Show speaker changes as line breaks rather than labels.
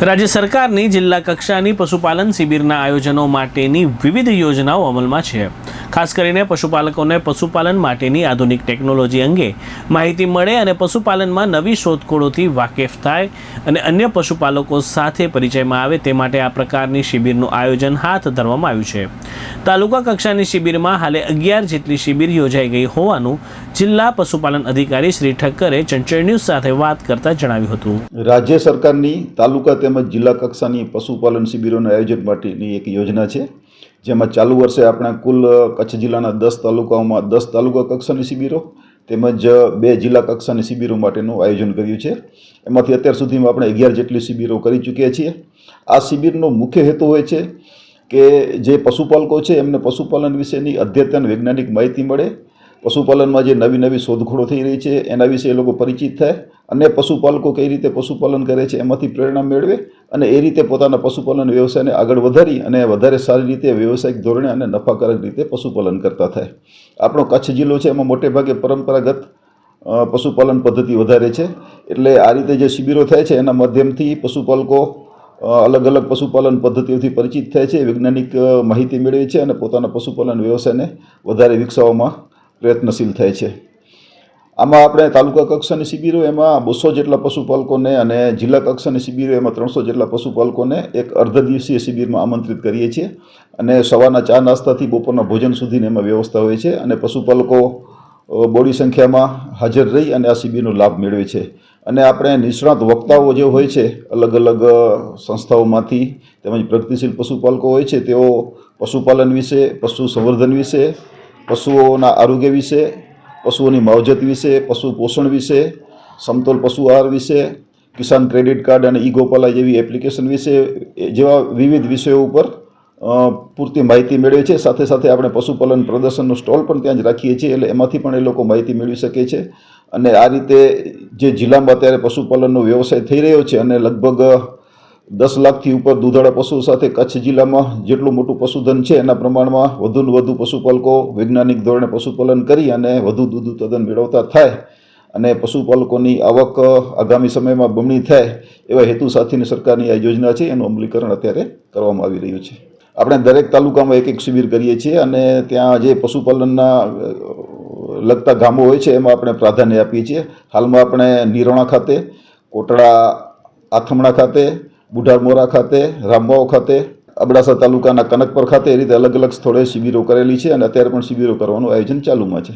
રાજ્ય સરકારની જિલ્લા કક્ષાની પશુપાલન શિબિરના આયોજનો માટેની વિવિધ યોજનાઓ અમલમાં છે. ખાસ કરીને પશુપાલકોને પશુપાલન માટેની આધુનિક ટેકનોલોજી અંગે માહિતી મળે અને પશુપાલનમાં નવી શોધખોળોથી વાકેફ થાય અને અન્ય પશુપાલકો સાથે પરિચયમાં આવે તે માટે આ પ્રકારની શિબિરનું આયોજન હાથ ધરવામાં આવ્યું છે. તાલુકા કક્ષાની શિબિરમાં હાલે અગિયાર જેટલી શિબિર યોજાઈ ગઈ હોવાનું જિલ્લા પશુપાલન અધિકારી શ્રી ઠક્કરે ચંચળ ન્યૂઝ સાથે વાત કરતા જણાવ્યું હતું.
રાજ્ય સરકારની તાલુકા તેમજ જિલ્લા કક્ષાની પશુપાલન શિબિરોના આયોજન માટેની એક યોજના છે. જેમાં ચાલુ વર્ષે આપણે કુલ કચ્છ જિલ્લાના દસ તાલુકાઓમાં, દસ તાલુકા કક્ષાની શિબિરો તેમજ બે જિલ્લા કક્ષાની શિબિરો માટેનું આયોજન કર્યું છે. એમાંથી અત્યાર સુધીમાં આપણે અગિયાર જેટલી શિબિરો કરી ચૂક્યા છીએ. આ શિબિરનો મુખ્ય હેતુ હોય છે કે જે પશુપાલકો છે એમને પશુપાલન વિશેની અદ્યતન વૈજ્ઞાનિક માહિતી મળે પશુપાલનમાં જે નવી નવી શોધખોળો થઈ રહી છે, એના વિશે એ લોકો પરિચિત થાય અને પશુપાલકો કઈ રીતે પશુપાલન કરે છે, એમાંથી પ્રેરણા મેળવે અને એ રીતે પોતાના પશુપાલન વ્યવસાયને આગળ વધારી અને વધારે સારી રીતે વ્યવસાયિક ધોરણે અને નફાકારક રીતે પશુપાલન કરતા થાય. આપણો કચ્છ જિલ્લો છે, એમાં મોટે ભાગે પરંપરાગત પશુપાલન પદ્ધતિ વધારે છે. એટલે આ રીતે જે શિબિરો થાય છે, એના માધ્યમથી પશુપાલકો અલગ અલગ પશુપાલન પદ્ધતિઓથી પરિચિત થાય છે, વૈજ્ઞાનિક માહિતી મેળવે છે અને પોતાના પશુપાલન વ્યવસાયને વધારે વિકસાવવામાં પ્રયત્નશીલ થાય છે. આમાં આપણે તાલુકા કક્ષાની શિબિરો એમાં બસો જેટલા પશુપાલકોને અને જિલ્લા કક્ષાની શિબિરો એમાં ત્રણસો જેટલા પશુપાલકોને એક અર્ધ દિવસીય શિબિરમાં આમંત્રિત કરીએ છીએ. અને સવારના ચા નાસ્તાથી બપોરના ભોજન સુધીની એમાં વ્યવસ્થા હોય છે અને પશુપાલકો બોડી સંખ્યામાં હાજર રહી અને આ શિબિરનો લાભ મેળવે છે. અને આપણે નિષ્ણાત વક્તાઓ જે હોય છે, અલગ અલગ સંસ્થાઓમાંથી તેમજ પ્રગતિશીલ પશુપાલકો હોય છે, તેઓ પશુપાલન વિશે, પશુ સંવર્ધન વિશે પશુઓના આરોગ્ય વિશે, પશુઓની માવજત વિશે, પશુ પોષણ વિશે, સમતોલ પશુ આહાર વિશે, કિસાન ક્રેડિટ કાર્ડ અને ઈ ગોપાલા જેવી એપ્લિકેશન વિશે જેવા વિવિધ વિષયો ઉપર પૂરતી માહિતી મેળવે છે. સાથે સાથે આપણે પશુપાલન પ્રદર્શનનો સ્ટોલ પણ ત્યાં જ રાખીએ છીએ, એટલે એમાંથી પણ એ લોકો માહિતી મેળવી શકે છે. અને આ રીતે જે જિલ્લામાં અત્યારે પશુપાલનનો વ્યવસાય થઈ રહ્યો છે અને લગભગ દસ લાખથી ઉપર દૂધાળા પશુઓ સાથે કચ્છ જિલ્લામાં જેટલું મોટું પશુધન છે, એના પ્રમાણમાં વધુને વધુ પશુપાલકો વૈજ્ઞાનિક ધોરણે પશુપાલન કરી અને વધુ દૂધ ઉત્પાદન મેળવતા થાય અને પશુપાલકોની આવક આગામી સમયમાં બમણી થાય એવા હેતુ સાથેની સરકારની આ યોજના છે, એનું અમલીકરણ અત્યારે કરવામાં આવી રહ્યું છે. આપણે દરેક તાલુકામાં એક એક શિબિર કરીએ છીએ અને ત્યાં જે પશુપાલનના લગતા ગામો હોય છે, એમાં આપણે પ્રાધાન્ય આપીએ છીએ. હાલમાં આપણે નિરોણા ખાતે, કોટડા, આથમણા ખાતે બુઢારમોરા ખાતે, રામવાવ ખાતે, અબડાસા તાલુકાના કનકપર ખાતે એ રીતે અલગ અલગ સ્થળોએ શિબિરો કરેલી છે અને અત્યારે પણ શિબિરો કરવાનું આયોજન ચાલુમાં છે.